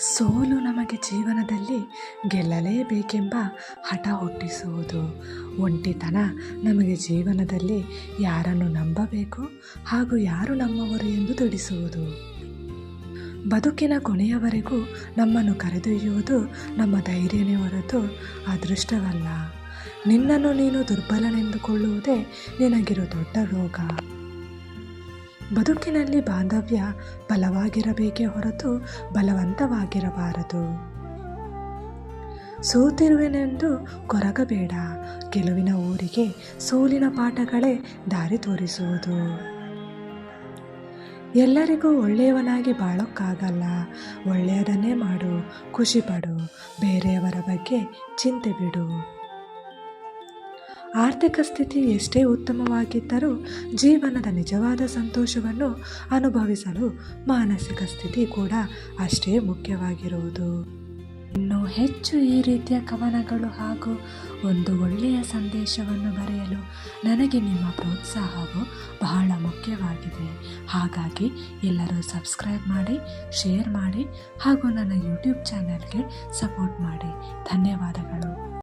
ಸೋಲು ನಮಗೆ ಜೀವನದಲ್ಲಿ ಗೆಲ್ಲಲೇಬೇಕೆಂಬ ಹಠ ಹುಟ್ಟಿಸುವುದು. ಒಂಟಿತನ ನಮಗೆ ಜೀವನದಲ್ಲಿ ಯಾರನ್ನು ನಂಬಬೇಕು ಹಾಗೂ ಯಾರು ನಮ್ಮವರು ಎಂದು ತಿಳಿಸುವುದು. ಬದುಕಿನ ಕೊನೆಯವರೆಗೂ ನಮ್ಮನ್ನು ಕರೆದೊಯ್ಯುವುದು ನಮ್ಮ ಧೈರ್ಯನೇ ಹೊರತು ಅದೃಷ್ಟವಲ್ಲ. ನಿನ್ನನ್ನು ನೀನು ದುರ್ಬಲನೆಂದುಕೊಳ್ಳುವುದೇ ನಿನಗಿರೋ ದೊಡ್ಡ ರೋಗ. ಬದುಕಿನಲ್ಲಿ ಬಾಂಧವ್ಯ ಬಲವಾಗಿರಬೇಕೇ ಹೊರತು ಬಲವಂತವಾಗಿರಬಾರದು. ಸೋತಿರುವೆನೆಂದು ಕೊರಗಬೇಡ. ಗೆಲುವಿನ ಊರಿಗೆ ಸೋಲಿನ ಪಾಠಗಳೇ ದಾರಿ ತೋರಿಸುವುದು. ಎಲ್ಲರಿಗೂ ಒಳ್ಳೆಯವನಾಗಿ ಬಾಳೋಕ್ಕಾಗಲ್ಲ. ಒಳ್ಳೆಯದನ್ನೇ ಮಾಡು ಖುಷಿಪಡು ಬೇರೆಯವರ ಬಗ್ಗೆ ಚಿಂತೆ ಬಿಡು. ಆರ್ಥಿಕ ಸ್ಥಿತಿ ಎಷ್ಟೇ ಉತ್ತಮವಾಗಿದ್ದರೂ ಜೀವನದ ನಿಜವಾದ ಸಂತೋಷವನ್ನು ಅನುಭವಿಸಲು ಮಾನಸಿಕ ಸ್ಥಿತಿ ಕೂಡ ಅಷ್ಟೇ ಮುಖ್ಯವಾಗಿರುವುದು. ಇನ್ನು ಹೆಚ್ಚು ಈ ರೀತಿಯ ಕವನಗಳು ಹಾಗೂ ಒಂದು ಒಳ್ಳೆಯ ಸಂದೇಶವನ್ನು ಬರೆಯಲು ನನಗೆ ನಿಮ್ಮ ಪ್ರೋತ್ಸಾಹವು ಬಹಳ ಮುಖ್ಯವಾಗಿದೆ. ಹಾಗಾಗಿ ಎಲ್ಲರೂ ಸಬ್ಸ್ಕ್ರೈಬ್ ಮಾಡಿ, ಶೇರ್ ಮಾಡಿ ಹಾಗೂ ನನ್ನ ಯೂಟ್ಯೂಬ್ ಚಾನೆಲ್ಗೆ ಸಪೋರ್ಟ್ ಮಾಡಿ. ಧನ್ಯವಾದಗಳು.